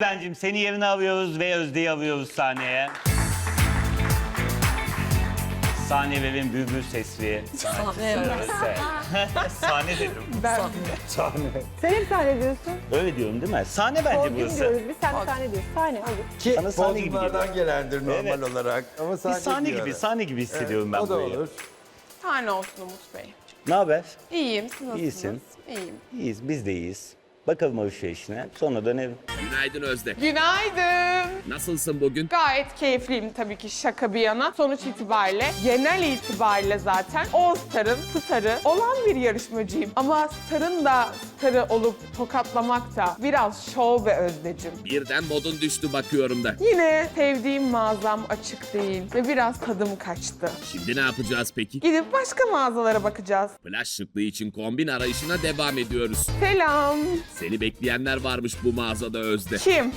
Bencim seni yerine alıyoruz ve Özde'yi alıyoruz sahneye. Sahne verin bülbül sesli. Sahne. Sahne dedim. Ben Sahne. Sen hep sahne diyorsun. Öyle diyorum değil mi? Sahne bence Podyum burası. diyoruz biz sen de sahne diyorsun. Sahne hadi. Ki Bana sahne gibi podyumlardan gelendir normal Evet. olarak. Ama Bir sahne, gibi, sahne gibi hissediyorum ben o da burayı. olur. Tane olsun Umut Bey. Ne haber? İyiyim, siz nasılsınız? İyisin. İyiyim. İyiyiz, biz de iyiyiz. Bakalım alışverişine, sonra dönelim. Günaydın Özde. Günaydın. Nasılsın bugün? Gayet keyifliyim tabii ki şaka bir yana. Sonuç itibariyle, genel itibariyle zaten All Star'ın starı olan bir yarışmacıyım. Ama starın da starı olup tokatlamak da biraz şov ve özdecim. Birden modun düştü bakıyorum da. Yine sevdiğim mağazam açık değil ve biraz tadım kaçtı. Şimdi ne yapacağız peki? Gidip başka mağazalara bakacağız. Plaj şıklığı için kombin arayışına devam ediyoruz. Selam. Seni bekleyenler varmış bu mağazada Özde. Kim?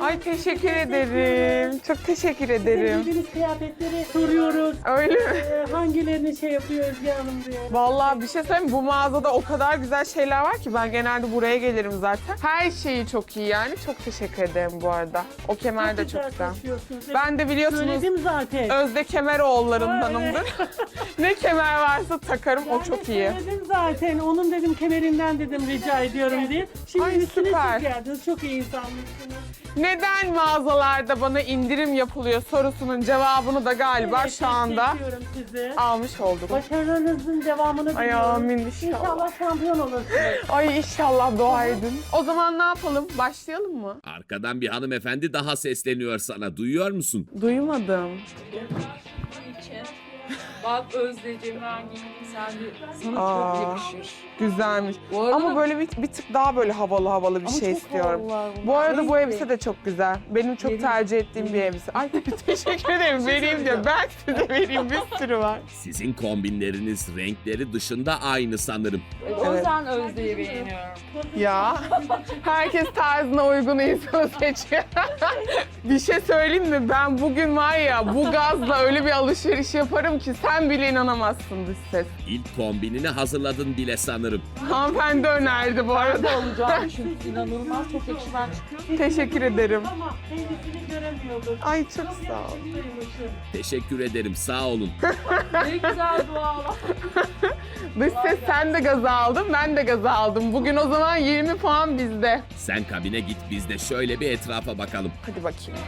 Ay teşekkür ederim. Çok teşekkür ederim. Giydiğiniz kıyafetleri soruyoruz. Öyle mi? Ee, hangilerini şey yapıyor Özge Hanım diyor. Vallahi bir şey söyleyeyim mi? bu mağazada o kadar güzel şeyler var ki ben genelde buraya gelirim zaten. Her şeyi çok iyi yani. Çok teşekkür ederim bu arada. O kemer de çok güzel. taşıyorsunuz. Ben de biliyorsunuz Söyledim zaten. Özde Kemeroğullarındanımdır. ne kemer varsa takarım o çok iyi. Söyledim zaten. Onun dedim kemerinden dedim rica ediyorum diye. Şimdi Ay, üstüne süper. çok geldiniz. Çok iyi insanmışsınız. Neden mağazalarda bana indirim yapılıyor sorusunun cevabını da galiba Evet, şu anda destekliyorum sizi. almış olduk. Başarılarınızın devamını Ay diliyorum. amin inşallah. İnşallah şampiyon olursunuz. Ay inşallah dua edin. O zaman ne yapalım? Başlayalım mı? Arkadan bir hanımefendi daha sesleniyor sana. Duyuyor musun? Duymadım. Bak giydim sen de sana Aa. çok yakışır. Güzelmiş. Bu arada Ama böyle bir, bir tık daha böyle havalı havalı bir Ama şey çok istiyorum. havalılar bunlar. Bu arada bu elbise de çok güzel. Benim çok Vereyim. tercih ettiğim bir elbise. Ay teşekkür ederim. Vereyim diyor. Ben size vereyim. Bir sürü var. Sizin kombinleriniz renkleri dışında aynı sanırım. o yüzden Özde'yi beğeniyorum. Ya herkes tarzına uygun insanı seçiyor. bir şey söyleyeyim mi? Ben bugün var ya bu gazla öyle bir alışveriş yaparım ki sen bile inanamazsın dış ses. İlk kombinini hazırladın bile sanırım. Hanımefendi önerdi bu arada. Olacağım çünkü inanılmaz çok yakışıklı çıkıyor. Teşekkür ederim. Ama elbisini göremiyorduk. Ay çok sağ ol. Teşekkür ederim sağ olun. Ne güzel dualar. Dış ses sen de gaza aldın, ben de gaza aldım. Bugün o zaman 20 puan bizde. Sen kabine git biz de şöyle bir etrafa bakalım. Hadi bakayım.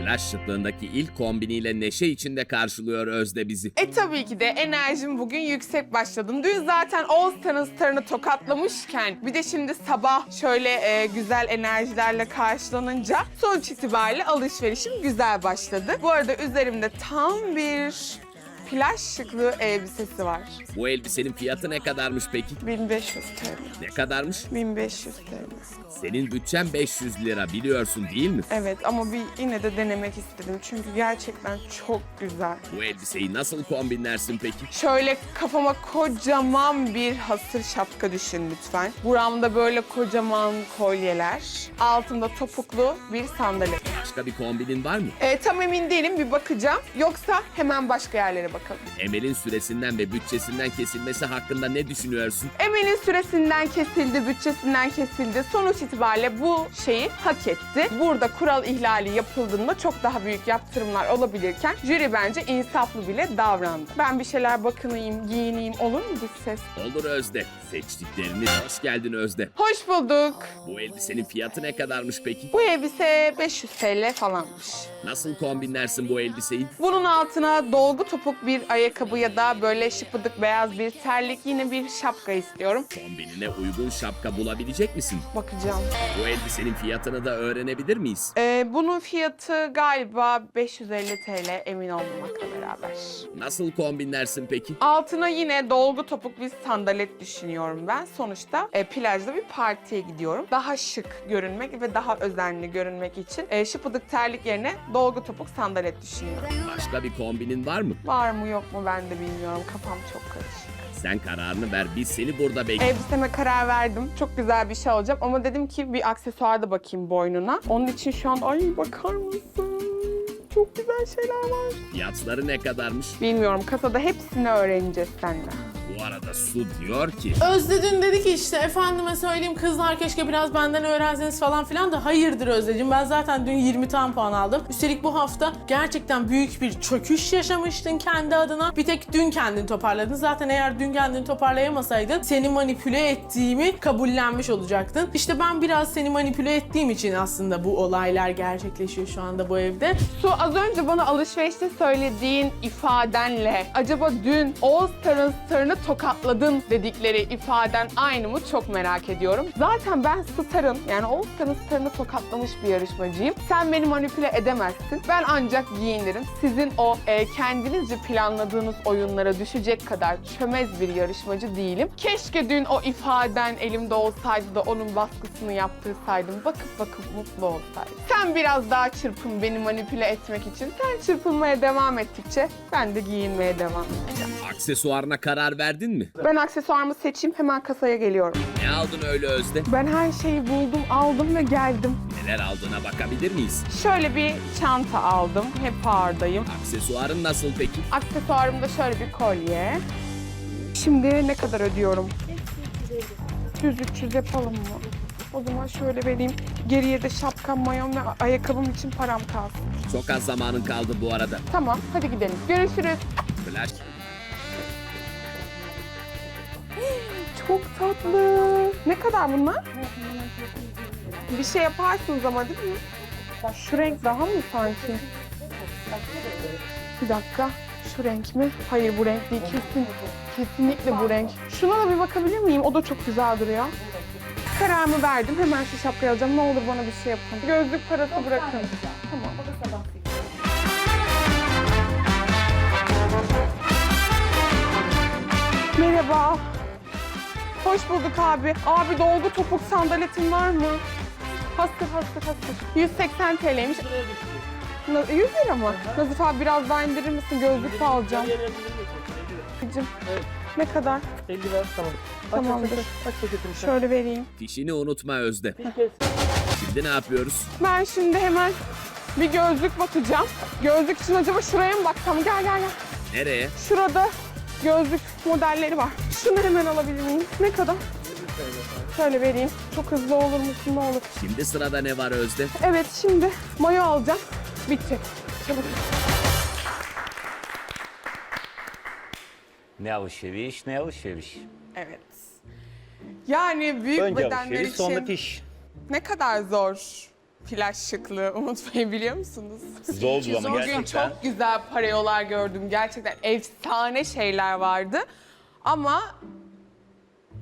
Plaj şıklığındaki ilk kombiniyle neşe içinde karşılıyor Özde bizi. E tabii ki de enerjim bugün yüksek başladım. Dün zaten All Star'ın starını tokatlamışken bir de şimdi sabah şöyle e, güzel enerjilerle karşılanınca sonuç itibariyle alışverişim güzel başladı. Bu arada üzerimde tam bir plaj şıklığı elbisesi var. Bu elbisenin fiyatı ne kadarmış peki? 1500 TL. Ne kadarmış? 1500 TL. Senin bütçen 500 lira biliyorsun değil mi? Evet ama bir yine de denemek istedim çünkü gerçekten çok güzel. Bu elbiseyi nasıl kombinlersin peki? Şöyle kafama kocaman bir hasır şapka düşün lütfen. Buramda böyle kocaman kolyeler. Altımda topuklu bir sandalet. Başka bir kombinin var mı? E, tam emin değilim bir bakacağım. Yoksa hemen başka yerlere bakalım. Emel'in süresinden ve bütçesinden kesilmesi hakkında ne düşünüyorsun? Emel'in süresinden kesildi, bütçesinden kesildi. Sonuç itibariyle bu şeyi hak etti. Burada kural ihlali yapıldığında çok daha büyük yaptırımlar olabilirken jüri bence insaflı bile davrandı. Ben bir şeyler bakınayım, giyineyim olur mu bir ses? Olur Özde. Seçtiklerini hoş geldin Özde. Hoş bulduk. Bu elbisenin fiyatı ne kadarmış peki? Bu elbise 500 TL falanmış. Nasıl kombinlersin bu elbiseyi? Bunun altına dolgu topuk bir ayakkabı ya da böyle şıpıdık beyaz bir terlik yine bir şapka istiyorum. Kombinine uygun şapka bulabilecek misin? Bakacağım. Bu elbisenin fiyatını da öğrenebilir miyiz? Ee, bunun fiyatı galiba 550 TL emin olmamakla beraber. Nasıl kombinlersin peki? Altına yine dolgu topuk bir sandalet düşünüyorum ben. Sonuçta e, plajda bir partiye gidiyorum. Daha şık görünmek ve daha özenli görünmek için e, şıpıdık terlik yerine dolgu topuk sandalet düşünüyorum. Başka bir kombinin var mı? Var mı yok mu ben de bilmiyorum. Kafam çok karışık. Sen kararını ver biz seni burada bekliyoruz. Elbiseme karar verdim. Çok güzel bir şey alacağım ama dedim ki bir aksesuar da bakayım boynuna. Onun için şu an ay bakar mısın? Çok güzel şeyler var. Fiyatları ne kadarmış? Bilmiyorum kasada hepsini öğreneceğiz seninle. Bu arada Su diyor ki Özde dün dedi ki işte efendime söyleyeyim kızlar keşke biraz benden öğrenseniz falan filan da hayırdır Özdeciğim ben zaten dün 20 tam puan aldım. Üstelik bu hafta gerçekten büyük bir çöküş yaşamıştın kendi adına. Bir tek dün kendini toparladın. Zaten eğer dün kendini toparlayamasaydın seni manipüle ettiğimi kabullenmiş olacaktın. İşte ben biraz seni manipüle ettiğim için aslında bu olaylar gerçekleşiyor şu anda bu evde. Su az önce bana alışverişte söylediğin ifadenle acaba dün All Star'ın starını tokatladın dedikleri ifaden aynı mı çok merak ediyorum. Zaten ben starın yani Star'ın starını tokatlamış bir yarışmacıyım. Sen beni manipüle edemezsin. Ben ancak giyinirim. Sizin o e, kendinizce planladığınız oyunlara düşecek kadar çömez bir yarışmacı değilim. Keşke dün o ifaden elimde olsaydı da onun baskısını yaptırsaydım. Bakıp bakıp mutlu olsaydım. Sen biraz daha çırpın beni manipüle etmek için. Sen çırpınmaya devam ettikçe ben de giyinmeye devam edeceğim. aksesuarına karar verdin mi? Ben aksesuarımı seçeyim hemen kasaya geliyorum. Ne aldın öyle Özde? Ben her şeyi buldum, aldım ve geldim. Neler aldığına bakabilir miyiz? Şöyle bir çanta aldım. Hep ağırdayım. Aksesuarın nasıl peki? Aksesuarımda şöyle bir kolye. Şimdi ne kadar ödüyorum? 100-300 yapalım mı? O zaman şöyle vereyim. Geriye de şapkam, mayom ve ayakkabım için param kalsın. Çok az zamanın kaldı bu arada. Tamam, hadi gidelim. Görüşürüz. Flash. Çok tatlı. Ne kadar bunlar? Bir şey yaparsınız ama değil mi? Şu renk daha mı sanki? Bir dakika. Şu renk mi? Hayır bu renk değil. Kesin. Kesinlikle bu renk. Şuna da bir bakabilir miyim? O da çok güzel duruyor. Kararımı verdim. Hemen şu şapkayı alacağım. Ne olur bana bir şey yapın. Gözlük parası bırakın. Tamam. Merhaba. Hoş bulduk abi. Abi dolgu topuk sandaletin var mı? Hastır hastır hastır. 180 TL'ymiş. Na- 100 lira mı? Nazif abi biraz daha indirir misin? Gözlük de alacağım. Abicim, Ne kadar? 50 ver tamam. Tamamdır. Aç paketini sen. Şöyle vereyim. Fişini unutma Özde. Şimdi ne yapıyoruz? Ben şimdi hemen bir gözlük bakacağım. Gözlük için acaba şuraya mı baksam? Gel gel gel. Nereye? Şurada gözlük modelleri var. Şunu hemen alabilir miyim? Ne kadar? Şöyle vereyim. Çok hızlı olur musun? Ne olur. Şimdi sırada ne var Özde? Evet şimdi mayo alacağım. Bitti. Çabuk. Ne alışveriş ne alışveriş. Evet. Yani büyük Önce bedenler alışveriş için sonra fiş. ne kadar zor flash şıklığı unutmayı biliyor musunuz? Zordu ama Bugün gerçekten. çok güzel pareolar gördüm. Gerçekten efsane şeyler vardı. Ama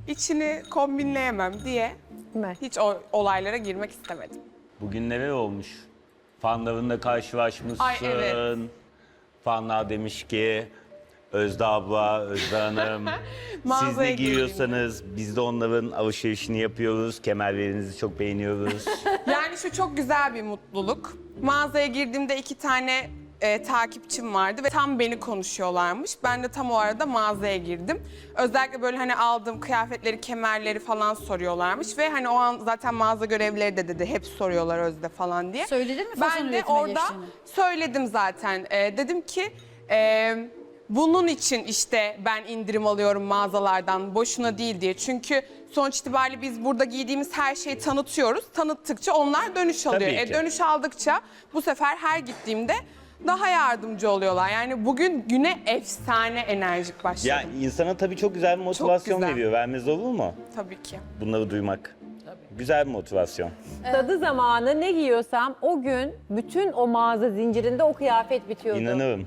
içini kombinleyemem diye Mi? hiç o olaylara girmek istemedim. Bugün neler olmuş? Fanlarınla karşılaşmışsın. Ay, evet. Fanlar demiş ki Özde abla, Özde Hanım siz Mağazaya ne giyiyorsanız biz de onların alışverişini yapıyoruz. Kemerlerinizi çok beğeniyoruz. Şu çok güzel bir mutluluk. Mağazaya girdiğimde iki tane e, takipçim vardı ve tam beni konuşuyorlarmış. Ben de tam o arada mağazaya girdim. Özellikle böyle hani aldığım kıyafetleri, kemerleri falan soruyorlarmış ve hani o an zaten mağaza görevlileri de dedi hep soruyorlar Özde falan diye. Söyledin mi fason Ben de üretime orada geçtiğini? söyledim zaten. E, dedim ki e, bunun için işte ben indirim alıyorum mağazalardan boşuna değil diye. Çünkü sonuç itibariyle biz burada giydiğimiz her şeyi tanıtıyoruz. Tanıttıkça onlar dönüş alıyor. Tabii E, ki. dönüş aldıkça bu sefer her gittiğimde daha yardımcı oluyorlar. Yani bugün güne efsane enerjik başladım. ya insana tabii çok güzel bir motivasyon güzel. veriyor. Vermez olur mu? Tabii ki. Bunları duymak. Güzel bir motivasyon. Dadı zamanı ne giyiyorsam o gün bütün o mağaza zincirinde o kıyafet bitiyordu. İnanırım.